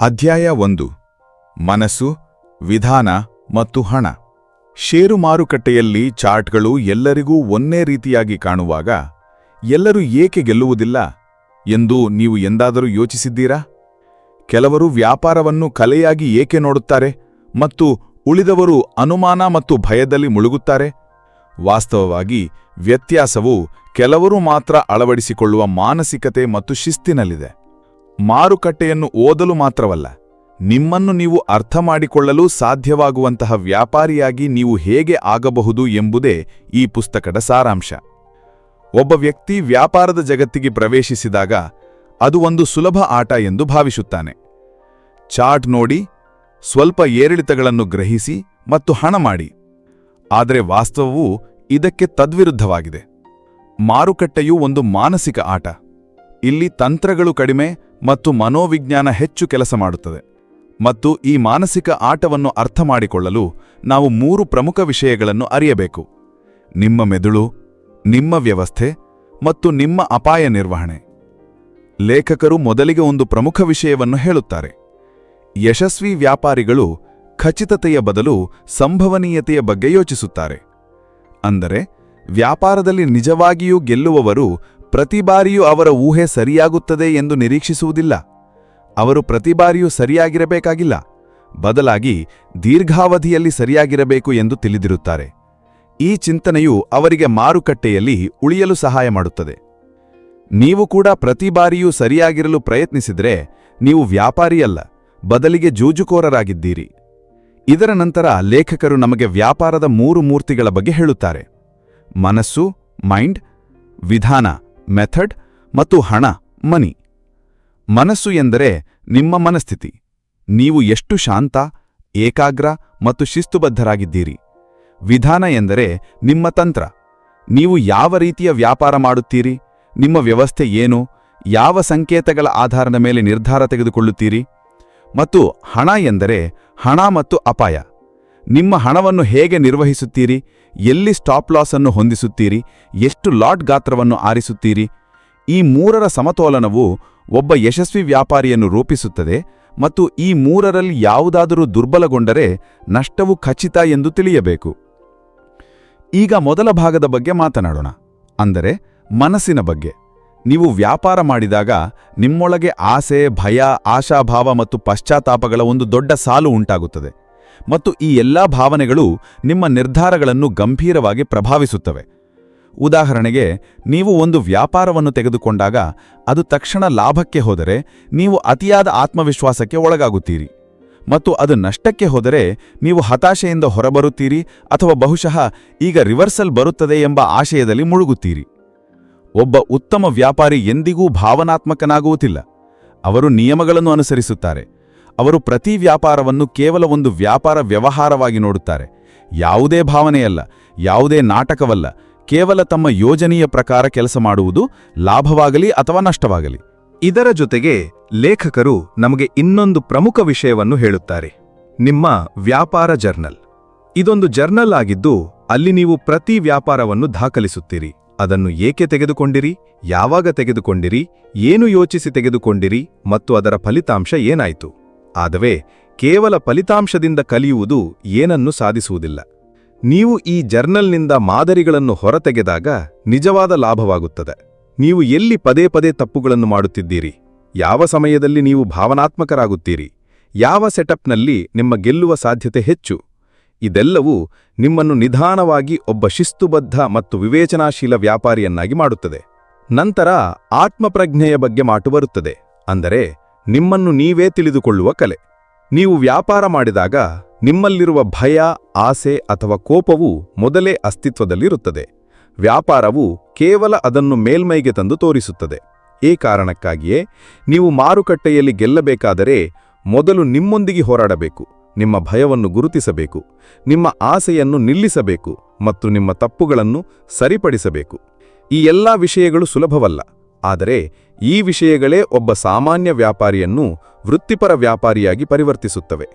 ಅಧ್ಯಾಯ ಒಂದು. ಮನಸ್ಸು, ವಿಧಾನ ಮತ್ತು ಹಣ. ಷೇರು ಮಾರುಕಟ್ಟೆಯಲ್ಲಿ ಚಾರ್ಟ್ಗಳು ಎಲ್ಲರಿಗೂ ಒಂದೇ ರೀತಿಯಾಗಿ ಕಾಣುವಾಗ ಎಲ್ಲರೂ ಏಕೆ ಗೆಲ್ಲುವುದಿಲ್ಲ ಎಂದು ನೀವು ಎಂದಾದರೂ ಯೋಚಿಸಿದ್ದೀರಾ? ಕೆಲವರು ವ್ಯಾಪಾರವನ್ನು ಕಲೆಯಾಗಿ ಏಕೆ ನೋಡುತ್ತಾರೆ ಮತ್ತು ಉಳಿದವರು ಅನುಮಾನ ಮತ್ತು ಭಯದಲ್ಲಿ ಮುಳುಗುತ್ತಾರೆ? ವಾಸ್ತವವಾಗಿ ವ್ಯತ್ಯಾಸವು ಕೆಲವರು ಮಾತ್ರ ಅಳವಡಿಸಿಕೊಳ್ಳುವ ಮಾನಸಿಕತೆ ಮತ್ತು ಶಿಸ್ತಿನಲ್ಲಿದೆ. ಮಾರುಕಟ್ಟೆಯನ್ನು ಓದಲು ಮಾತ್ರವಲ್ಲ, ನಿಮ್ಮನ್ನು ನೀವು ಅರ್ಥ ಮಾಡಿಕೊಳ್ಳಲು ಸಾಧ್ಯವಾಗುವಂತಹ ವ್ಯಾಪಾರಿಯಾಗಿ ನೀವು ಹೇಗೆ ಆಗಬಹುದು ಎಂಬುದೇ ಈ ಪುಸ್ತಕದ ಸಾರಾಂಶ. ಒಬ್ಬ ವ್ಯಕ್ತಿ ವ್ಯಾಪಾರದ ಜಗತ್ತಿಗೆ ಪ್ರವೇಶಿಸಿದಾಗ ಅದು ಒಂದು ಸುಲಭ ಆಟ ಎಂದು ಭಾವಿಸುತ್ತಾನೆ. ಚಾರ್ಟ್ ನೋಡಿ, ಸ್ವಲ್ಪ ಏರಿಳಿತಗಳನ್ನು ಗ್ರಹಿಸಿ ಮತ್ತು ಹಣ ಮಾಡಿ. ಆದರೆ ವಾಸ್ತವವು ಇದಕ್ಕೆ ತದ್ವಿರುದ್ಧವಾಗಿದೆ. ಮಾರುಕಟ್ಟೆಯು ಒಂದು ಮಾನಸಿಕ ಆಟ. ಇಲ್ಲಿ ತಂತ್ರಗಳು ಕಡಿಮೆ ಮತ್ತು ಮನೋವಿಜ್ಞಾನ ಹೆಚ್ಚು ಕೆಲಸ ಮಾಡುತ್ತದೆ. ಮತ್ತು ಈ ಮಾನಸಿಕ ಆಟವನ್ನು ಅರ್ಥ ಮಾಡಿಕೊಳ್ಳಲು ನಾವು ಮೂರು ಪ್ರಮುಖ ವಿಷಯಗಳನ್ನು ಅರಿಯಬೇಕು. ನಿಮ್ಮ ಮೆದುಳು, ನಿಮ್ಮ ವ್ಯವಸ್ಥೆ ಮತ್ತು ನಿಮ್ಮ ಅಪಾಯ ನಿರ್ವಹಣೆ. ಲೇಖಕರು ಮೊದಲಿಗೆ ಒಂದು ಪ್ರಮುಖ ವಿಷಯವನ್ನು ಹೇಳುತ್ತಾರೆ. ಯಶಸ್ವಿ ವ್ಯಾಪಾರಿಗಳು ಖಚಿತತೆಯ ಬದಲು ಸಂಭವನೀಯತೆಯ ಬಗ್ಗೆ ಯೋಚಿಸುತ್ತಾರೆ. ಅಂದರೆ ವ್ಯಾಪಾರದಲ್ಲಿ ನಿಜವಾಗಿಯೂ ಗೆಲ್ಲುವವರು ಪ್ರತಿ ಬಾರಿಯೂ ಅವರ ಊಹೆ ಸರಿಯಾಗುತ್ತದೆ ಎಂದು ನಿರೀಕ್ಷಿಸುವುದಿಲ್ಲ. ಅವರು ಪ್ರತಿ ಬಾರಿಯೂ ಸರಿಯಾಗಿರಬೇಕಾಗಿಲ್ಲ. ಬದಲಾಗಿ ದೀರ್ಘಾವಧಿಯಲ್ಲಿ ಸರಿಯಾಗಿರಬೇಕು ಎಂದು ತಿಳಿದಿರುತ್ತಾರೆ. ಈ ಚಿಂತನೆಯು ಅವರಿಗೆ ಮಾರುಕಟ್ಟೆಯಲ್ಲಿ ಉಳಿಯಲು ಸಹಾಯ ಮಾಡುತ್ತದೆ. ನೀವು ಕೂಡ ಪ್ರತಿ ಬಾರಿಯೂ ಸರಿಯಾಗಿರಲು ಪ್ರಯತ್ನಿಸಿದರೆ ನೀವು ವ್ಯಾಪಾರಿಯಲ್ಲ, ಬದಲಿಗೆ ಜೂಜುಕೋರರಾಗಿದ್ದೀರಿ. ಇದರ ನಂತರ ಲೇಖಕರು ನಮಗೆ ವ್ಯಾಪಾರದ ಮೂರು ಮೂರ್ತಿಗಳ ಬಗ್ಗೆ ಹೇಳುತ್ತಾರೆ. ಮನಸ್ಸು, ಮೈಂಡ್, ವಿಧಾನ. ಮೆಥಡ್ ಮತ್ತು ಹಣ, ಮನಿ. ಮನಸ್ಸು ಎಂದರೆ ನಿಮ್ಮ ಮನಸ್ಥಿತಿ. ನೀವು ಎಷ್ಟು ಶಾಂತ, ಏಕಾಗ್ರ ಮತ್ತು ಶಿಸ್ತುಬದ್ಧರಾಗಿದ್ದೀರಿ. ವಿಧಾನ ಎಂದರೆ ನಿಮ್ಮ ತಂತ್ರ. ನೀವು ಯಾವ ರೀತಿಯ ವ್ಯಾಪಾರ ಮಾಡುತ್ತೀರಿ? ನಿಮ್ಮ ವ್ಯವಸ್ಥೆ ಏನು? ಯಾವ ಸಂಕೇತಗಳ ಆಧಾರದ ಮೇಲೆ ನಿರ್ಧಾರ ತೆಗೆದುಕೊಳ್ಳುತ್ತೀರಿ? ಮತ್ತು ಹಣ ಎಂದರೆ ಹಣ ಮತ್ತು ಅಪಾಯ. ನಿಮ್ಮ ಹಣವನ್ನು ಹೇಗೆ ನಿರ್ವಹಿಸುತ್ತೀರಿ? ಎಲ್ಲಿ ಸ್ಟಾಪ್ ಲಾಸ್ ಅನ್ನು ಹೊಂದಿಸುತ್ತೀರಿ? ಎಷ್ಟು ಲಾಟ್ ಗಾತ್ರವನ್ನು ಆರಿಸುತ್ತೀರಿ? ಈ ಮೂರರ ಸಮತೋಲನವು ಒಬ್ಬ ಯಶಸ್ವಿ ವ್ಯಾಪಾರಿಯನ್ನು ರೂಪಿಸುತ್ತದೆ ಮತ್ತು ಈ ಮೂರರಲ್ಲಿ ಯಾವುದಾದರೂ ದುರ್ಬಲಗೊಂಡರೆ ನಷ್ಟವು ಖಚಿತ ಎಂದು ತಿಳಿಯಬೇಕು. ಈಗ ಮೊದಲ ಭಾಗದ ಬಗ್ಗೆ ಮಾತನಾಡೋಣ. ಅಂದರೆ ಮನಸ್ಸಿನ ಬಗ್ಗೆ. ನೀವು ವ್ಯಾಪಾರ ಮಾಡಿದಾಗ ನಿಮ್ಮೊಳಗೆ ಆಸೆ, ಭಯ, ಆಶಾಭಾವ ಮತ್ತು ಪಶ್ಚಾತ್ತಾಪಗಳ ಒಂದು ದೊಡ್ಡ ಸಾಲು ಉಂಟಾಗುತ್ತದೆ. ಮತ್ತು ಈ ಎಲ್ಲಾ ಭಾವನೆಗಳು ನಿಮ್ಮ ನಿರ್ಧಾರಗಳನ್ನು ಗಂಭೀರವಾಗಿ ಪ್ರಭಾವಿಸುತ್ತವೆ. ಉದಾಹರಣೆಗೆ, ನೀವು ಒಂದು ವ್ಯಾಪಾರವನ್ನು ತೆಗೆದುಕೊಂಡಾಗ ಅದು ತಕ್ಷಣ ಲಾಭಕ್ಕೆ ಹೋದರೆ ನೀವು ಅತಿಯಾದ ಆತ್ಮವಿಶ್ವಾಸಕ್ಕೆ ಒಳಗಾಗುತ್ತೀರಿ. ಮತ್ತು ಅದು ನಷ್ಟಕ್ಕೆ ಹೋದರೆ ನೀವು ಹತಾಶೆಯಿಂದ ಹೊರಬರುತ್ತೀರಿ ಅಥವಾ ಬಹುಶಃ ಈಗ ರಿವರ್ಸಲ್ ಬರುತ್ತದೆ ಎಂಬ ಆಶಯದಲ್ಲಿ ಮುಳುಗುತ್ತೀರಿ. ಒಬ್ಬ ಉತ್ತಮ ವ್ಯಾಪಾರಿ ಎಂದಿಗೂ ಭಾವನಾತ್ಮಕನಾಗುವುದಿಲ್ಲ. ಅವರು ನಿಯಮಗಳನ್ನು ಅನುಸರಿಸುತ್ತಾರೆ. ಅವರು ಪ್ರತಿ ವ್ಯಾಪಾರವನ್ನು ಕೇವಲ ಒಂದು ವ್ಯಾಪಾರ ವ್ಯವಹಾರವಾಗಿ ನೋಡುತ್ತಾರೆ. ಯಾವುದೇ ಭಾವನೆಯಲ್ಲ, ಯಾವುದೇ ನಾಟಕವಲ್ಲ, ಕೇವಲ ತಮ್ಮ ಯೋಜನೆಯ ಪ್ರಕಾರ ಕೆಲಸ ಮಾಡುವುದು ಲಾಭವಾಗಲಿ ಅಥವಾ ನಷ್ಟವಾಗಲಿ. ಇದರ ಜೊತೆಗೆ ಲೇಖಕರು ನಮಗೆ ಇನ್ನೊಂದು ಪ್ರಮುಖ ವಿಷಯವನ್ನು ಹೇಳುತ್ತಾರೆ. ನಿಮ್ಮ ವ್ಯಾಪಾರ ಜರ್ನಲ್. ಇದೊಂದು ಜರ್ನಲ್ ಆಗಿದ್ದು, ಅಲ್ಲಿ ನೀವು ಪ್ರತಿ ವ್ಯಾಪಾರವನ್ನು ದಾಖಲಿಸುತ್ತೀರಿ. ಅದನ್ನು ಏಕೆ ತೆಗೆದುಕೊಂಡಿರಿ, ಯಾವಾಗ ತೆಗೆದುಕೊಂಡಿರಿ, ಏನು ಯೋಚಿಸಿ ತೆಗೆದುಕೊಂಡಿರಿ, ಮತ್ತು ಅದರ ಫಲಿತಾಂಶ ಏನಾಯಿತು? ಆದವೇ, ಕೇವಲ ಫಲಿತಾಂಶದಿಂದ ಕಲಿಯುವುದು ಏನನ್ನು ಸಾಧಿಸುವುದಿಲ್ಲ. ನೀವು ಈ ಜರ್ನಲ್ನಿಂದ ಮಾದರಿಗಳನ್ನು ಹೊರತೆಗೆದಾಗ ನಿಜವಾದ ಲಾಭವಾಗುತ್ತದೆ. ನೀವು ಎಲ್ಲಿ ಪದೇ ಪದೇ ತಪ್ಪುಗಳನ್ನು ಮಾಡುತ್ತಿದ್ದೀರಿ? ಯಾವ ಸಮಯದಲ್ಲಿ ನೀವು ಭಾವನಾತ್ಮಕರಾಗುತ್ತೀರಿ? ಯಾವ ಸೆಟಪ್ನಲ್ಲಿ ನಿಮ್ಮ ಗೆಲ್ಲುವ ಸಾಧ್ಯತೆ ಹೆಚ್ಚು? ಇದೆಲ್ಲವೂ ನಿಮ್ಮನ್ನು ನಿಧಾನವಾಗಿ ಒಬ್ಬ ಶಿಸ್ತುಬದ್ಧ ಮತ್ತು ವಿವೇಚನಾಶೀಲ ವ್ಯಾಪಾರಿಯನ್ನಾಗಿ ಮಾಡುತ್ತದೆ. ನಂತರ ಆತ್ಮಪ್ರಜ್ಞೆಯ ಬಗ್ಗೆ ಮಾತು ಬರುತ್ತದೆ. ಅಂದರೆ ನಿಮ್ಮನ್ನು ನೀವೇ ತಿಳಿದುಕೊಳ್ಳುವ ಕಲೆ. ನೀವು ವ್ಯಾಪಾರ ಮಾಡಿದಾಗ ನಿಮ್ಮಲ್ಲಿರುವ ಭಯ, ಆಸೆ ಅಥವಾ ಕೋಪವು ಮೊದಲೇ ಅಸ್ತಿತ್ವದಲ್ಲಿರುತ್ತದೆ. ವ್ಯಾಪಾರವು ಕೇವಲ ಅದನ್ನು ಮೇಲ್ಮೈಗೆ ತಂದು ತೋರಿಸುತ್ತದೆ. ಈ ಕಾರಣಕ್ಕಾಗಿಯೇ ನೀವು ಮಾರುಕಟ್ಟೆಯಲ್ಲಿ ಗೆಲ್ಲಬೇಕಾದರೆ ಮೊದಲು ನಿಮ್ಮೊಂದಿಗೆ ಹೋರಾಡಬೇಕು, ನಿಮ್ಮ ಭಯವನ್ನು ಗುರುತಿಸಬೇಕು, ನಿಮ್ಮ ಆಸೆಯನ್ನು ನಿಲ್ಲಿಸಬೇಕು ಮತ್ತು ನಿಮ್ಮ ತಪ್ಪುಗಳನ್ನು ಸರಿಪಡಿಸಬೇಕು. ಈ ಎಲ್ಲಾ ವಿಷಯಗಳು ಸುಲಭವಲ್ಲ. ಆದರೆ ಈ ವಿಷಯಗಳೇ ಒಬ್ಬ ಸಾಮಾನ್ಯ ವ್ಯಾಪಾರಿಯನ್ನು ವೃತ್ತಿಪರ ವ್ಯಾಪಾರಿಯಾಗಿ ಪರಿವರ್ತಿಸುತ್ತವೆ.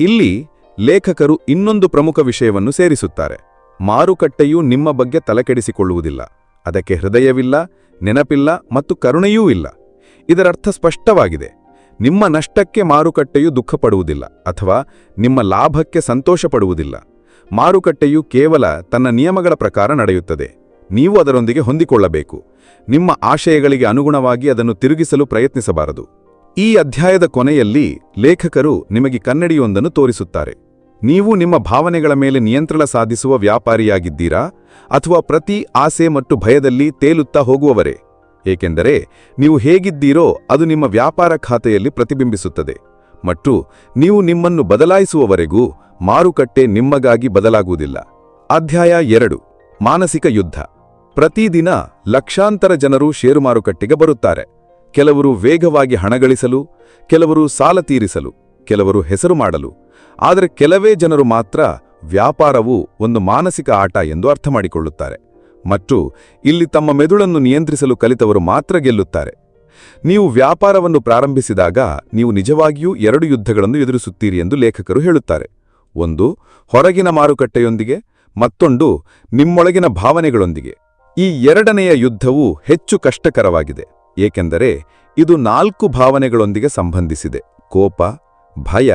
ಇಲ್ಲಿ ಲೇಖಕರು ಇನ್ನೊಂದು ಪ್ರಮುಖ ವಿಷಯವನ್ನು ಸೇರಿಸುತ್ತಾರೆ. ಮಾರುಕಟ್ಟೆಯು ನಿಮ್ಮ ಬಗ್ಗೆ ತಲೆಕೆಡಿಸಿಕೊಳ್ಳುವುದಿಲ್ಲ. ಅದಕ್ಕೆ ಹೃದಯವಿಲ್ಲ, ನೆನಪಿಲ್ಲ ಮತ್ತು ಕರುಣೆಯೂ ಇಲ್ಲ. ಇದರರ್ಥ ಸ್ಪಷ್ಟವಾಗಿದೆ. ನಿಮ್ಮ ನಷ್ಟಕ್ಕೆ ಮಾರುಕಟ್ಟೆಯು ದುಃಖಪಡುವುದಿಲ್ಲ ಅಥವಾ ನಿಮ್ಮ ಲಾಭಕ್ಕೆ ಸಂತೋಷಪಡುವುದಿಲ್ಲ. ಮಾರುಕಟ್ಟೆಯು ಕೇವಲ ತನ್ನ ನಿಯಮಗಳ ಪ್ರಕಾರ ನಡೆಯುತ್ತದೆ. ನೀವು ಅದರೊಂದಿಗೆ ಹೊಂದಿಕೊಳ್ಳಬೇಕು. ನಿಮ್ಮ ಆಶಯಗಳಿಗೆ ಅನುಗುಣವಾಗಿ ಅದನ್ನು ತಿರುಗಿಸಲು ಪ್ರಯತ್ನಿಸಬಾರದು. ಈ ಅಧ್ಯಾಯದ ಕೊನೆಯಲ್ಲಿ ಲೇಖಕರು ನಿಮಗೆ ಕನ್ನಡಿಯೊಂದನ್ನು ತೋರಿಸುತ್ತಾರೆ. ನೀವು ನಿಮ್ಮ ಭಾವನೆಗಳ ಮೇಲೆ ನಿಯಂತ್ರಣ ಸಾಧಿಸುವ ವ್ಯಾಪಾರಿಯಾಗಿದ್ದೀರಾ? ಅಥವಾ ಪ್ರತಿ ಆಸೆ ಮತ್ತು ಭಯದಲ್ಲಿ ತೇಲುತ್ತಾ ಹೋಗುವವರೇ? ಏಕೆಂದರೆ ನೀವು ಹೇಗಿದ್ದೀರೋ ಅದು ನಿಮ್ಮ ವ್ಯಾಪಾರ ಖಾತೆಯಲ್ಲಿ ಪ್ರತಿಬಿಂಬಿಸುತ್ತದೆ. ಮತ್ತು ನೀವು ನಿಮ್ಮನ್ನು ಬದಲಾಯಿಸುವವರೆಗೂ ಮಾರುಕಟ್ಟೆ ನಿಮ್ಮಗಾಗಿ ಬದಲಾಗುವುದಿಲ್ಲ. ಅಧ್ಯಾಯ ಎರಡು, ಮಾನಸಿಕ ಯುದ್ಧ. ಪ್ರತಿದಿನ ಲಕ್ಷಾಂತರ ಜನರು ಷೇರು ಮಾರುಕಟ್ಟೆಗೆ ಬರುತ್ತಾರೆ. ಕೆಲವರು ವೇಗವಾಗಿ ಹಣ ಗಳಿಸಲು ಕೆಲವರು ಸಾಲ ತೀರಿಸಲು, ಕೆಲವರು ಹೆಸರು ಮಾಡಲು. ಆದರೆ ಕೆಲವೇ ಜನರು ಮಾತ್ರ ವ್ಯಾಪಾರವು ಒಂದು ಮಾನಸಿಕ ಆಟ ಎಂದು ಅರ್ಥ ಮಾಡಿಕೊಳ್ಳುತ್ತಾರೆ ಮತ್ತು ಇಲ್ಲಿ ತಮ್ಮ ಮೆದುಳನ್ನು ನಿಯಂತ್ರಿಸಲು ಕಲಿತವರು ಮಾತ್ರ ಗೆಲ್ಲುತ್ತಾರೆ. ನೀವು ವ್ಯಾಪಾರವನ್ನು ಪ್ರಾರಂಭಿಸಿದಾಗ ನೀವು ನಿಜವಾಗಿಯೂ ಎರಡು ಯುದ್ಧಗಳನ್ನು ಎದುರಿಸುತ್ತೀರಿ ಎಂದು ಲೇಖಕರು ಹೇಳುತ್ತಾರೆ. ಒಂದು, ಹೊರಗಿನ ಮಾರುಕಟ್ಟೆಯೊಂದಿಗೆ, ಮತ್ತೊಂದು, ನಿಮ್ಮೊಳಗಿನ ಭಾವನೆಗಳೊಂದಿಗೆ. ಈ ಎರಡನೆಯ ಯುದ್ಧವು ಹೆಚ್ಚು ಕಷ್ಟಕರವಾಗಿದೆ, ಏಕೆಂದರೆ ಇದು ನಾಲ್ಕು ಭಾವನೆಗಳೊಂದಿಗೆ ಸಂಬಂಧಿಸಿದೆ, ಕೋಪ, ಭಯ,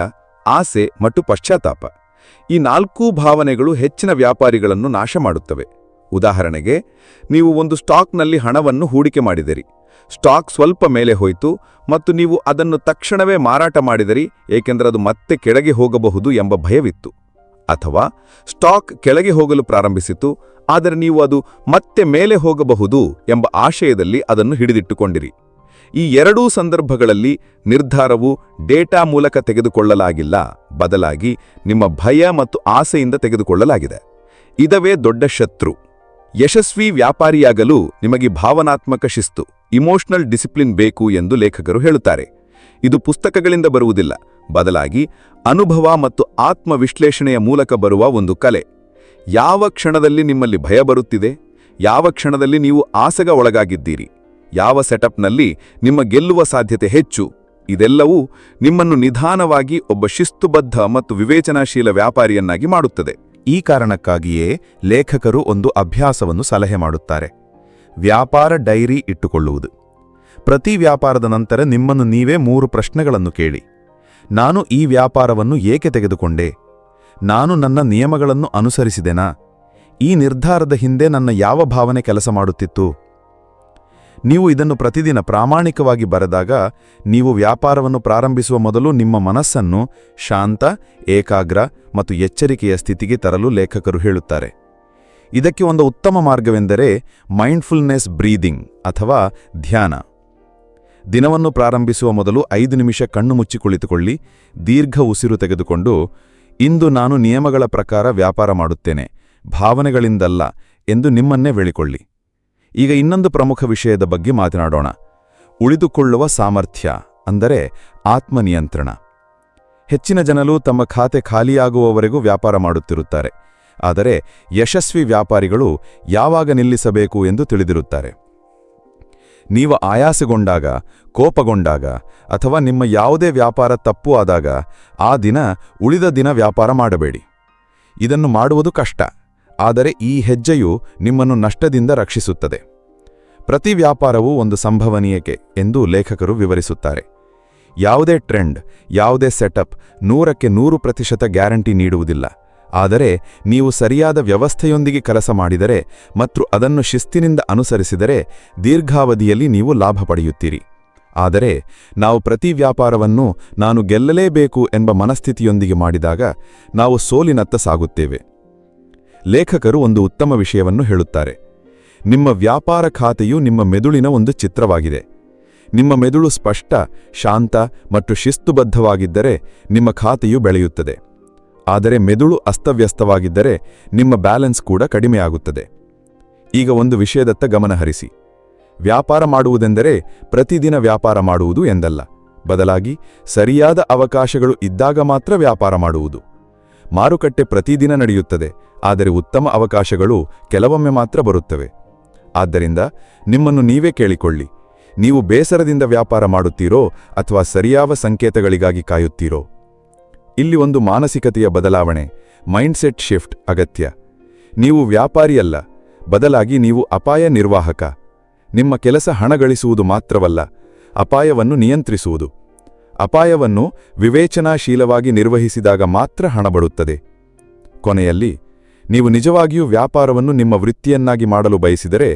ಆಸೆ ಮತ್ತು ಪಶ್ಚಾತ್ತಾಪ. ಈ ನಾಲ್ಕೂ ಭಾವನೆಗಳು ಹೆಚ್ಚಿನ ವ್ಯಾಪಾರಿಗಳನ್ನು ನಾಶ ಮಾಡುತ್ತವೆ. ಉದಾಹರಣೆಗೆ, ನೀವು ಒಂದು ಸ್ಟಾಕ್ನಲ್ಲಿ ಹಣವನ್ನು ಹೂಡಿಕೆ ಮಾಡಿದಿರಿ. ಸ್ಟಾಕ್ ಸ್ವಲ್ಪ ಮೇಲೆ ಹೋಯಿತು ಮತ್ತು ನೀವು ಅದನ್ನು ತಕ್ಷಣವೇ ಮಾರಾಟ ಮಾಡಿದಿರಿ, ಏಕೆಂದರೆ ಅದು ಮತ್ತೆ ಕೆಳಗೆ ಹೋಗಬಹುದು ಎಂಬ ಭಯವಿತ್ತು. ಅಥವಾ ಸ್ಟಾಕ್ ಕೆಳಗೆ ಹೋಗಲು ಪ್ರಾರಂಭಿಸಿತು, ಆದರೆ ನೀವು ಅದು ಮತ್ತೆ ಮೇಲೆ ಹೋಗಬಹುದು ಎಂಬ ಆಶಯದಲ್ಲಿ ಅದನ್ನು ಹಿಡಿದಿಟ್ಟುಕೊಂಡಿರಿ. ಈ ಎರಡೂ ಸಂದರ್ಭಗಳಲ್ಲಿ ನಿರ್ಧಾರವು ಡೇಟಾ ಮೂಲಕ ತೆಗೆದುಕೊಳ್ಳಲಾಗಿಲ್ಲ, ಬದಲಾಗಿ ನಿಮ್ಮ ಭಯ ಮತ್ತು ಆಸೆಯಿಂದ ತೆಗೆದುಕೊಳ್ಳಲಾಗಿದೆ. ಇದವೇ ದೊಡ್ಡ ಶತ್ರು. ಯಶಸ್ವಿ ವ್ಯಾಪಾರಿಯಾಗಲು ನಿಮಗೆ ಭಾವನಾತ್ಮಕ ಶಿಸ್ತು, ಇಮೋಷನಲ್ ಡಿಸಿಪ್ಲಿನ್ ಬೇಕು ಎಂದು ಲೇಖಕರು ಹೇಳುತ್ತಾರೆ. ಇದು ಪುಸ್ತಕಗಳಿಂದ ಬರುವುದಿಲ್ಲ. ಬದಲಾಗಿ ಅನುಭವ ಮತ್ತು ಆತ್ಮವಿಶ್ಲೇಷಣೆಯ ಮೂಲಕ ಬರುವ ಒಂದು ಕಲೆ. ಯಾವ ಕ್ಷಣದಲ್ಲಿ ನಿಮ್ಮಲ್ಲಿ ಭಯ ಬರುತ್ತಿದೆ? ಯಾವ ಕ್ಷಣದಲ್ಲಿ ನೀವು ಆಸೆಗ ಒಳಗಾಗಿದ್ದೀರಿ ಯಾವ ಸೆಟಪ್ನಲ್ಲಿ ನಿಮ್ಮ ಗೆಲ್ಲುವ ಸಾಧ್ಯತೆ ಹೆಚ್ಚು? ಇದೆಲ್ಲವೂ ನಿಮ್ಮನ್ನು ನಿಧಾನವಾಗಿ ಒಬ್ಬ ಶಿಸ್ತುಬದ್ಧ ಮತ್ತು ವಿವೇಚನಾಶೀಲ ವ್ಯಾಪಾರಿಯನ್ನಾಗಿ ಮಾಡುತ್ತದೆ. ಈ ಕಾರಣಕ್ಕಾಗಿಯೇ ಲೇಖಕರು ಒಂದು ಅಭ್ಯಾಸವನ್ನು ಸಲಹೆ ಮಾಡುತ್ತಾರೆ. ವ್ಯಾಪಾರ ಡೈರಿ ಇಟ್ಟುಕೊಳ್ಳುವುದು. ಪ್ರತಿ ವ್ಯಾಪಾರದ ನಂತರ ನಿಮ್ಮನ್ನು ನೀವೇ ಮೂರು ಪ್ರಶ್ನೆಗಳನ್ನು ಕೇಳಿ. ನಾನು ಈ ವ್ಯಾಪಾರವನ್ನು ಏಕೆ ತೆಗೆದುಕೊಂಡೆ? ನಾನು ನನ್ನ ನಿಯಮಗಳನ್ನು ಅನುಸರಿಸಿದೆನಾ? ಈ ನಿರ್ಧಾರದ ಹಿಂದೆ ನನ್ನ ಯಾವ ಭಾವನೆ ಕೆಲಸ ಮಾಡುತ್ತಿತ್ತು? ನೀವು ಇದನ್ನು ಪ್ರತಿದಿನ ಪ್ರಾಮಾಣಿಕವಾಗಿ ಬರೆದಾಗ ನೀವು ವ್ಯಾಪಾರವನ್ನು ಪ್ರಾರಂಭಿಸುವ ಮೊದಲು ನಿಮ್ಮ ಮನಸ್ಸನ್ನು ಶಾಂತ, ಏಕಾಗ್ರ ಮತ್ತು ಎಚ್ಚರಿಕೆಯ ಸ್ಥಿತಿಗೆ ತರಲು ಲೇಖಕರು ಹೇಳುತ್ತಾರೆ. ಇದಕ್ಕೆ ಒಂದು ಉತ್ತಮ ಮಾರ್ಗವೆಂದರೆ ಮೈಂಡ್ಫುಲ್ನೆಸ್ ಬ್ರೀದಿಂಗ್ ಅಥವಾ ಧ್ಯಾನ. ದಿನವನ್ನು ಪ್ರಾರಂಭಿಸುವ ಮೊದಲು ಐದು ನಿಮಿಷ ಕಣ್ಣು ಮುಚ್ಚಿ ಕುಳಿತುಕೊಳ್ಳಿ, ದೀರ್ಘ ಉಸಿರು ತೆಗೆದುಕೊಂಡು, ಇಂದು ನಾನು ನಿಯಮಗಳ ಪ್ರಕಾರ ವ್ಯಾಪಾರ ಮಾಡುತ್ತೇನೆ, ಭಾವನೆಗಳಿಂದಲ್ಲ ಎಂದು ನಿಮ್ಮನ್ನೇ ಹೇಳಿಕೊಳ್ಳಿ. ಈಗ ಇನ್ನೊಂದು ಪ್ರಮುಖ ವಿಷಯದ ಬಗ್ಗೆ ಮಾತನಾಡೋಣ. ಉಳಿದುಕೊಳ್ಳುವ ಸಾಮರ್ಥ್ಯ, ಅಂದರೆ ಆತ್ಮನಿಯಂತ್ರಣ. ಹೆಚ್ಚಿನ ಜನರು ತಮ್ಮ ಖಾತೆ ಖಾಲಿಯಾಗುವವರೆಗೂ ವ್ಯಾಪಾರ ಮಾಡುತ್ತಿರುತ್ತಾರೆ, ಆದರೆ ಯಶಸ್ವಿ ವ್ಯಾಪಾರಿಗಳು ಯಾವಾಗ ನಿಲ್ಲಿಸಬೇಕು ಎಂದು ತಿಳಿದಿರುತ್ತಾರೆ. ನೀವು ಆಯಾಸಗೊಂಡಾಗ, ಕೋಪಗೊಂಡಾಗ ಅಥವಾ ನಿಮ್ಮ ಯಾವುದೇ ವ್ಯಾಪಾರ ತಪ್ಪು ಆದಾಗ ಆ ದಿನ ಉಳಿದ ದಿನ ವ್ಯಾಪಾರ ಮಾಡಬೇಡಿ. ಇದನ್ನು ಮಾಡುವುದು ಕಷ್ಟ, ಆದರೆ ಈ ಹೆಜ್ಜೆಯು ನಿಮ್ಮನ್ನು ನಷ್ಟದಿಂದ ರಕ್ಷಿಸುತ್ತದೆ. ಪ್ರತಿ ವ್ಯಾಪಾರವೂ ಒಂದು ಸಂಭವನೀಯಕೆ ಎಂದು ಲೇಖಕರು ವಿವರಿಸುತ್ತಾರೆ. ಯಾವುದೇ ಟ್ರೆಂಡ್, ಯಾವುದೇ ಸೆಟಪ್ ನೂರಕ್ಕೆ ನೂರು ಪ್ರತಿಶತ ಗ್ಯಾರಂಟಿ ನೀಡುವುದಿಲ್ಲ. ಆದರೆ ನೀವು ಸರಿಯಾದ ವ್ಯವಸ್ಥೆಯೊಂದಿಗೆ ಕೆಲಸ ಮಾಡಿದರೆ ಮತ್ತು ಅದನ್ನು ಶಿಸ್ತಿನಿಂದ ಅನುಸರಿಸಿದರೆ ದೀರ್ಘಾವಧಿಯಲ್ಲಿ ನೀವು ಲಾಭ ಪಡೆಯುತ್ತೀರಿ. ಆದರೆ ನಾವು ಪ್ರತಿ ವ್ಯಾಪಾರವನ್ನು ನಾನು ಗೆಲ್ಲಲೇಬೇಕು ಎಂಬ ಮನಸ್ಥಿತಿಯೊಂದಿಗೆ ಮಾಡಿದಾಗ ನಾವು ಸೋಲಿನತ್ತ ಸಾಗುತ್ತೇವೆ. ಲೇಖಕರು ಒಂದು ಉತ್ತಮ ವಿಷಯವನ್ನು ಹೇಳುತ್ತಾರೆ. ನಿಮ್ಮ ವ್ಯಾಪಾರ ಖಾತೆಯು ನಿಮ್ಮ ಮೆದುಳಿನ ಒಂದು ಚಿತ್ರವಾಗಿದೆ. ನಿಮ್ಮ ಮೆದುಳು ಸ್ಪಷ್ಟ, ಶಾಂತ ಮತ್ತು ಶಿಸ್ತುಬದ್ಧವಾಗಿದ್ದರೆ ನಿಮ್ಮ ಖಾತೆಯು ಬೆಳೆಯುತ್ತದೆ. ಆದರೆ ಮೆದುಳು ಅಸ್ತವ್ಯಸ್ತವಾಗಿದ್ದರೆ ನಿಮ್ಮ ಬ್ಯಾಲೆನ್ಸ್ ಕೂಡ ಕಡಿಮೆಯಾಗುತ್ತದೆ. ಈಗ ಒಂದು ವಿಷಯದತ್ತ ಗಮನಹರಿಸಿ ವ್ಯಾಪಾರ ಮಾಡುವುದೆಂದರೆ ಪ್ರತಿದಿನ ವ್ಯಾಪಾರ ಮಾಡುವುದು ಎಂದಲ್ಲ. ಬದಲಾಗಿ ಸರಿಯಾದ ಅವಕಾಶಗಳು ಇದ್ದಾಗ ಮಾತ್ರ ವ್ಯಾಪಾರ ಮಾಡುವುದು. ಮಾರುಕಟ್ಟೆ ಪ್ರತಿದಿನ ನಡೆಯುತ್ತದೆ, ಆದರೆ ಉತ್ತಮ ಅವಕಾಶಗಳು ಕೆಲವೊಮ್ಮೆ ಮಾತ್ರ ಬರುತ್ತವೆ. ಆದ್ದರಿಂದ ನಿಮ್ಮನ್ನು ನೀವೇ ಕೇಳಿಕೊಳ್ಳಿ. ನೀವು ಬೇಸರದಿಂದ ವ್ಯಾಪಾರ ಮಾಡುತ್ತೀರೋ ಅಥವಾ ಸರಿಯಾದ ಸಂಕೇತಗಳಿಗಾಗಿ ಕಾಯುತ್ತೀರೋ? ಇಲ್ಲಿ ಒಂದು ಮಾನಸಿಕತೆಯ ಬದಲಾವಣೆ, ಮೈಂಡ್ಸೆಟ್ ಶಿಫ್ಟ್ ಅಗತ್ಯ. ನೀವು ವ್ಯಾಪಾರಿಯಲ್ಲ, ಬದಲಾಗಿ ನೀವು ಅಪಾಯ ನಿರ್ವಾಹಕ. ನಿಮ್ಮ ಕೆಲಸ ಹಣ ಗಳಿಸುವುದು ಮಾತ್ರವಲ್ಲ, ಅಪಾಯವನ್ನು ನಿಯಂತ್ರಿಸುವುದು. ಅಪಾಯವನ್ನು ವಿವೇಚನಾಶೀಲವಾಗಿ ನಿರ್ವಹಿಸಿದಾಗ ಮಾತ್ರ ಹಣ ಬಡುತ್ತದೆ ಕೊನೆಯಲ್ಲಿ, ನೀವು ನಿಜವಾಗಿಯೂ ವ್ಯಾಪಾರವನ್ನು ನಿಮ್ಮ ವೃತ್ತಿಯನ್ನಾಗಿ ಮಾಡಲು ಬಯಸಿದರೆ,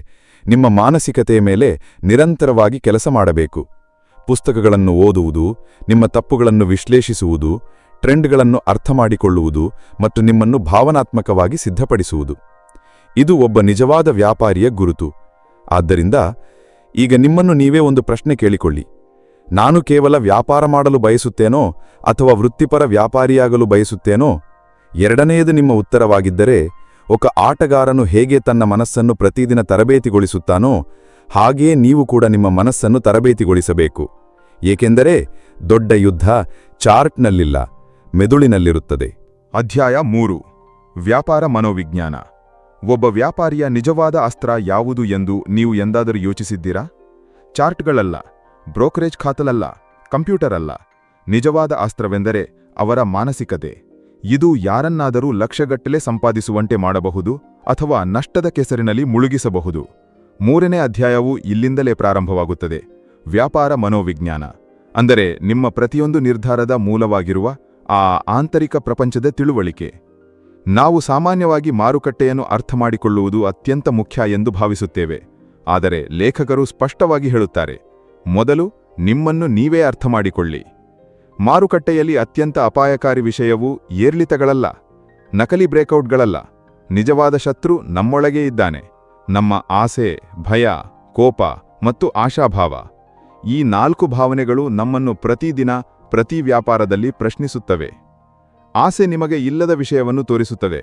ನಿಮ್ಮ ಮಾನಸಿಕತೆಯ ಮೇಲೆ ನಿರಂತರವಾಗಿ ಕೆಲಸ ಮಾಡಬೇಕು. ಪುಸ್ತಕಗಳನ್ನು ಓದುವುದು, ನಿಮ್ಮ ತಪ್ಪುಗಳನ್ನು ವಿಶ್ಲೇಷಿಸುವುದು ಟ್ರೆಂಡ್ಗಳನ್ನು ಅರ್ಥಮಾಡಿಕೊಳ್ಳುವುದು ಮತ್ತು ನಿಮ್ಮನ್ನು ಭಾವನಾತ್ಮಕವಾಗಿ ಸಿದ್ಧಪಡಿಸುವುದು. ಇದು ಒಬ್ಬ ನಿಜವಾದ ವ್ಯಾಪಾರಿಯ ಗುರುತು. ಆದ್ದರಿಂದ ಈಗ ನಿಮ್ಮನ್ನು ನೀವೇ ಒಂದು ಪ್ರಶ್ನೆ ಕೇಳಿಕೊಳ್ಳಿ. ನಾನು ಕೇವಲ ವ್ಯಾಪಾರ ಮಾಡಲು ಬಯಸುತ್ತೇನೋ ಅಥವಾ ವೃತ್ತಿಪರ ವ್ಯಾಪಾರಿಯಾಗಲು ಬಯಸುತ್ತೇನೋ? ಎರಡನೆಯದು ನಿಮ್ಮ ಉತ್ತರವಾಗಿದ್ದರೆ, ಒಬ್ಬ ಆಟಗಾರನು ಹೇಗೆ ತನ್ನ ಮನಸ್ಸನ್ನು ಪ್ರತಿದಿನ ತರಬೇತಿಗೊಳಿಸುತ್ತಾನೋ, ಹಾಗೆಯೇ ನೀವು ಕೂಡ ನಿಮ್ಮ ಮನಸ್ಸನ್ನು ತರಬೇತಿಗೊಳಿಸಬೇಕು. ಏಕೆಂದರೆ ದೊಡ್ಡ ಯುದ್ಧ ಚಾರ್ಟ್ನಲ್ಲಿಲ್ಲ. ಮೆದುಳಿನಲ್ಲಿರುತ್ತದೆ. ಅಧ್ಯಾಯ ಮೂರು. ವ್ಯಾಪಾರ ಮನೋವಿಜ್ಞಾನ. ಒಬ್ಬ ವ್ಯಾಪಾರಿಯ ನಿಜವಾದ ಅಸ್ತ್ರ ಯಾವುದು ಎಂದು ನೀವು ಎಂದಾದರೂ ಯೋಚಿಸಿದ್ದೀರಾ? ಚಾರ್ಟ್ಗಳಲ್ಲ, ಬ್ರೋಕರೇಜ್ ಖಾತಲಲ್ಲ ಕಂಪ್ಯೂಟರ್ ಅಲ್ಲ ನಿಜವಾದ ಅಸ್ತ್ರವೆಂದರೆ ಅವರ ಮಾನಸಿಕತೆ. ಇದು ಯಾರನ್ನಾದರೂ ಲಕ್ಷಗಟ್ಟಲೆ ಸಂಪಾದಿಸುವಂತೆ ಮಾಡಬಹುದು ಅಥವಾ ನಷ್ಟದ ಕೆಸರಿನಲ್ಲಿ ಮುಳುಗಿಸಬಹುದು. ಮೂರನೇ ಅಧ್ಯಾಯವು ಇಲ್ಲಿಂದಲೇ ಪ್ರಾರಂಭವಾಗುತ್ತದೆ. ವ್ಯಾಪಾರ ಮನೋವಿಜ್ಞಾನ. ಅಂದರೆ ನಿಮ್ಮ ಪ್ರತಿಯೊಂದು ನಿರ್ಧಾರದ ಮೂಲವಾಗಿರುವ ಆ ಆಂತರಿಕ ಪ್ರಪಂಚದ ತಿಳುವಳಿಕೆ. ನಾವು ಸಾಮಾನ್ಯವಾಗಿ ಮಾರುಕಟ್ಟೆಯನ್ನು ಅರ್ಥಮಾಡಿಕೊಳ್ಳುವುದು ಅತ್ಯಂತ ಮುಖ್ಯ ಎಂದು ಭಾವಿಸುತ್ತೇವೆ. ಆದರೆ ಲೇಖಕರು ಸ್ಪಷ್ಟವಾಗಿ ಹೇಳುತ್ತಾರೆ, ಮೊದಲು ನಿಮ್ಮನ್ನು ನೀವೇ ಅರ್ಥಮಾಡಿಕೊಳ್ಳಿ. ಮಾರುಕಟ್ಟೆಯಲ್ಲಿ ಅತ್ಯಂತ ಅಪಾಯಕಾರಿ ವಿಷಯವು ಏರಿಳಿತಗಳಲ್ಲ ನಕಲಿ ಬ್ರೇಕೌಟ್ಗಳಲ್ಲ. ನಿಜವಾದ ಶತ್ರು ನಮ್ಮೊಳಗೇ ಇದ್ದಾನೆ. ನಮ್ಮ ಆಸೆ, ಭಯ, ಕೋಪ ಮತ್ತು ಆಶಾಭಾವ. ಈ ನಾಲ್ಕು ಭಾವನೆಗಳು ನಮ್ಮನ್ನು ಪ್ರತಿದಿನ ಪ್ರತಿ ವ್ಯಾಪಾರದಲ್ಲಿ ಪ್ರಶ್ನಿಸುತ್ತವೆ. ಆಸೆ ನಿಮಗೆ ಇಲ್ಲದ ವಿಷಯವನ್ನು ತೋರಿಸುತ್ತದೆ.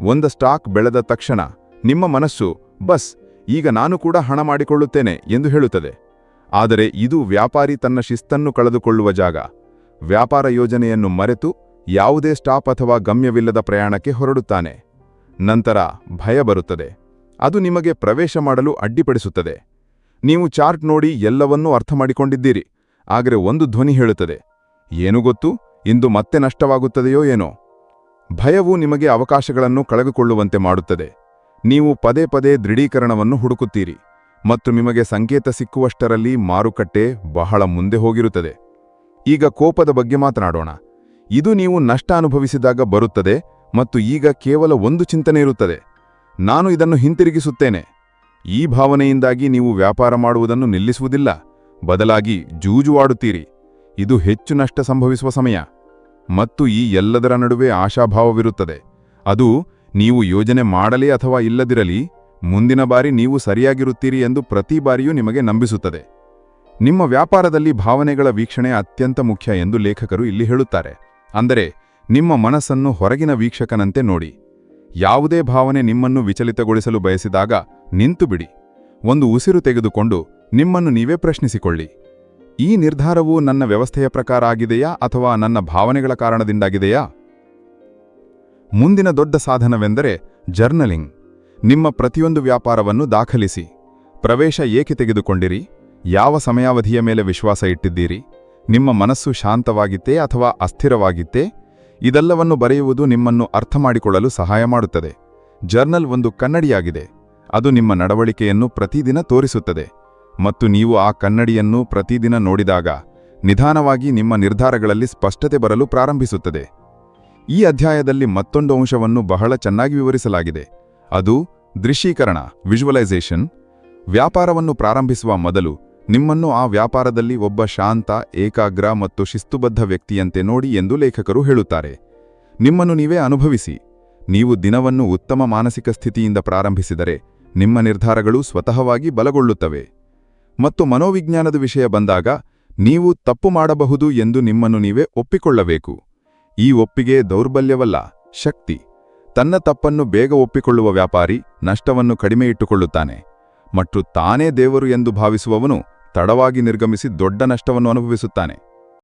ಒಂದ ಸ್ಟಾಕ್ ಬೆಳೆದ ತಕ್ಷಣ, ನಿಮ್ಮ ಮನಸ್ಸು, ಬಸ್, ಈಗ ನಾನು ಕೂಡ ಹಣ ಮಾಡಿಕೊಳ್ಳುತ್ತೇನೆ ಎಂದು ಹೇಳುತ್ತದೆ. ಆದರೆ ಇದು ವ್ಯಾಪಾರಿ ತನ್ನ ಶಿಸ್ತನ್ನು ಕಳೆದುಕೊಳ್ಳುವ ಜಾಗ. ವ್ಯಾಪಾರ ಯೋಜನೆಯನ್ನು ಮರೆತು ಯಾವುದೇ ಸ್ಟಾಪ್ ಅಥವಾ ಗಮ್ಯವಿಲ್ಲದ ಪ್ರಯಾಣಕ್ಕೆ ಹೊರಡುತ್ತಾನೆ. ನಂತರ ಭಯ ಬರುತ್ತದೆ. ಅದು ನಿಮಗೆ ಪ್ರವೇಶ ಮಾಡಲು ಅಡ್ಡಿಪಡಿಸುತ್ತದೆ. ನೀವು ಚಾರ್ಟ್ ನೋಡಿ ಎಲ್ಲವನ್ನೂ ಅರ್ಥ ಮಾಡಿಕೊಂಡಿದ್ದೀರಿ ಆದರೆ ಒಂದು ಧ್ವನಿ ಹೇಳುತ್ತದೆ. ಏನು ಗೊತ್ತು? ಇಂದು ಮತ್ತೆ ನಷ್ಟವಾಗುತ್ತದೆಯೋ ಏನೋ? ಭಯವು ನಿಮಗೆ ಅವಕಾಶಗಳನ್ನು ಕಳೆದುಕೊಳ್ಳುವಂತೆ ಮಾಡುತ್ತದೆ. ನೀವು ಪದೇ ಪದೇ ದೃಢೀಕರಣವನ್ನು ಹುಡುಕುತ್ತೀರಿ ಮತ್ತು ನಿಮಗೆ ಸಂಕೇತ ಸಿಕ್ಕುವಷ್ಟರಲ್ಲಿ ಮಾರುಕಟ್ಟೆ ಬಹಳ ಮುಂದೆ ಹೋಗಿರುತ್ತದೆ. ಈಗ ಕೋಪದ ಬಗ್ಗೆ ಮಾತನಾಡೋಣ. ಇದು ನೀವು ನಷ್ಟ ಅನುಭವಿಸಿದಾಗ ಬರುತ್ತದೆ ಮತ್ತು ಈಗ ಕೇವಲ ಒಂದು ಚಿಂತನೆ ಇರುತ್ತದೆ. ನಾನು ಇದನ್ನು ಹಿಂತಿರುಗಿಸುತ್ತೇನೆ. ಈ ಭಾವನೆಯಿಂದಾಗಿ ನೀವು ವ್ಯಾಪಾರ ಮಾಡುವುದನ್ನು ನಿಲ್ಲಿಸುವುದಿಲ್ಲ. ಬದಲಾಗಿ ಜೂಜುವಾಡುತ್ತೀರಿ ಇದು ಹೆಚ್ಚು ನಷ್ಟ ಸಂಭವಿಸುವ ಸಮಯ. ಮತ್ತು ಈ ಎಲ್ಲದರ ನಡುವೆ ಆಶಾಭಾವವಿರುತ್ತದೆ. ಅದು ನೀವು ಯೋಜನೆ ಮಾಡಲಿ ಅಥವಾ ಇಲ್ಲದಿರಲಿ, ಮುಂದಿನ ಬಾರಿ ನೀವು ಸರಿಯಾಗಿರುತ್ತೀರಿ ಎಂದು ಪ್ರತಿ ಬಾರಿಯೂ ನಿಮಗೆ ನಂಬಿಸುತ್ತದೆ. ನಿಮ್ಮ ವ್ಯಾಪಾರದಲ್ಲಿ ಭಾವನೆಗಳ ವೀಕ್ಷಣೆ ಅತ್ಯಂತ ಮುಖ್ಯ ಎಂದು ಲೇಖಕರು ಇಲ್ಲಿ ಹೇಳುತ್ತಾರೆ. ಅಂದರೆ, ನಿಮ್ಮ ಮನಸ್ಸನ್ನು ಹೊರಗಿನ ವೀಕ್ಷಕನಂತೆ ನೋಡಿ. ಯಾವುದೇ ಭಾವನೆ ನಿಮ್ಮನ್ನು ವಿಚಲಿತಗೊಳಿಸಲು ಬಯಸಿದಾಗ ನಿಂತುಬಿಡಿ. ಒಂದು ಉಸಿರು ತೆಗೆದುಕೊಂಡು ನಿಮ್ಮನ್ನು ನೀವೇ ಪ್ರಶ್ನಿಸಿಕೊಳ್ಳಿ. ಈ ನಿರ್ಧಾರವು ನನ್ನ ವ್ಯವಸ್ಥೆಯ ಪ್ರಕಾರ ಆಗಿದೆಯಾ ಅಥವಾ ನನ್ನ ಭಾವನೆಗಳ ಕಾರಣದಿಂದಾಗಿದೆಯಾ? ಮುಂದಿನ ದೊಡ್ಡ ಸಾಧನವೆಂದರೆ ಜರ್ನಲಿಂಗ್. ನಿಮ್ಮ ಪ್ರತಿಯೊಂದು ವ್ಯಾಪಾರವನ್ನು ದಾಖಲಿಸಿ. ಪ್ರವೇಶ ಏಕೆ ತೆಗೆದುಕೊಂಡಿರಿ? ಯಾವ ಸಮಯಾವಧಿಯ ಮೇಲೆ ವಿಶ್ವಾಸ ಇಟ್ಟಿದ್ದೀರಿ? ನಿಮ್ಮ ಮನಸ್ಸು ಶಾಂತವಾಗಿತ್ತೇ ಅಥವಾ ಅಸ್ಥಿರವಾಗಿತ್ತೇ? ಇದೆಲ್ಲವನ್ನು ಬರೆಯುವುದು ನಿಮ್ಮನ್ನು ಅರ್ಥಮಾಡಿಕೊಳ್ಳಲು ಸಹಾಯ ಮಾಡುತ್ತದೆ. ಜರ್ನಲ್ ಒಂದು ಕನ್ನಡಿಯಾಗಿದೆ. ಅದು ನಿಮ್ಮ ನಡವಳಿಕೆಯನ್ನು ಪ್ರತಿದಿನ ತೋರಿಸುತ್ತದೆ. ಮತ್ತು ನೀವು ಆ ಕನ್ನಡಿಯನ್ನು ಪ್ರತಿದಿನ ನೋಡಿದಾಗ ನಿಧಾನವಾಗಿ ನಿಮ್ಮ ನಿರ್ಧಾರಗಳಲ್ಲಿ ಸ್ಪಷ್ಟತೆ ಬರಲು ಪ್ರಾರಂಭಿಸುತ್ತದೆ. ಈ ಅಧ್ಯಾಯದಲ್ಲಿ ಮತ್ತೊಂದು ಅಂಶವನ್ನು ಬಹಳ ಚೆನ್ನಾಗಿ ವಿವರಿಸಲಾಗಿದೆ. ಅದು ದೃಶ್ಯೀಕರಣ, ವಿಜುವಲೈಸೇಷನ್. ವ್ಯಾಪಾರವನ್ನು ಪ್ರಾರಂಭಿಸುವ ಮೊದಲು ನಿಮ್ಮನ್ನು ಆ ವ್ಯಾಪಾರದಲ್ಲಿ ಒಬ್ಬ ಶಾಂತ, ಏಕಾಗ್ರ ಮತ್ತು ಶಿಸ್ತುಬದ್ಧ ವ್ಯಕ್ತಿಯಂತೆ ನೋಡಿ ಎಂದು ಲೇಖಕರು ಹೇಳುತ್ತಾರೆ. ನಿಮ್ಮನ್ನು ನೀವೇ ಅನುಭವಿಸಿ. ನೀವು ದಿನವನ್ನು ಉತ್ತಮ ಮಾನಸಿಕ ಸ್ಥಿತಿಯಿಂದ ಪ್ರಾರಂಭಿಸಿದರೆ ನಿಮ್ಮ ನಿರ್ಧಾರಗಳು ಸ್ವತಃವಾಗಿ ಬಲಗೊಳ್ಳುತ್ತವೆ. ಮತ್ತು ಮನೋವಿಜ್ಞಾನದ ವಿಷಯ ಬಂದಾಗ, ನೀವು ತಪ್ಪು ಮಾಡಬಹುದು ಎಂದು ನಿಮ್ಮನ್ನು ನೀವೇ ಒಪ್ಪಿಕೊಳ್ಳಬೇಕು. ಈ ಒಪ್ಪಿಗೆ ದೌರ್ಬಲ್ಯವಲ್ಲ, ಶಕ್ತಿ. ತನ್ನ ತಪ್ಪನ್ನು ಬೇಗ ಒಪ್ಪಿಕೊಳ್ಳುವ ವ್ಯಾಪಾರಿ ನಷ್ಟವನ್ನು ಕಡಿಮೆ ಇಟ್ಟುಕೊಳ್ಳುತ್ತಾನೆ. ಮತ್ತು ತಾನೇ ದೇವರು ಎಂದು ಭಾವಿಸುವವನು ತಡವಾಗಿ ನಿರ್ಗಮಿಸಿ ದೊಡ್ಡ ನಷ್ಟವನ್ನು ಅನುಭವಿಸುತ್ತಾನೆ.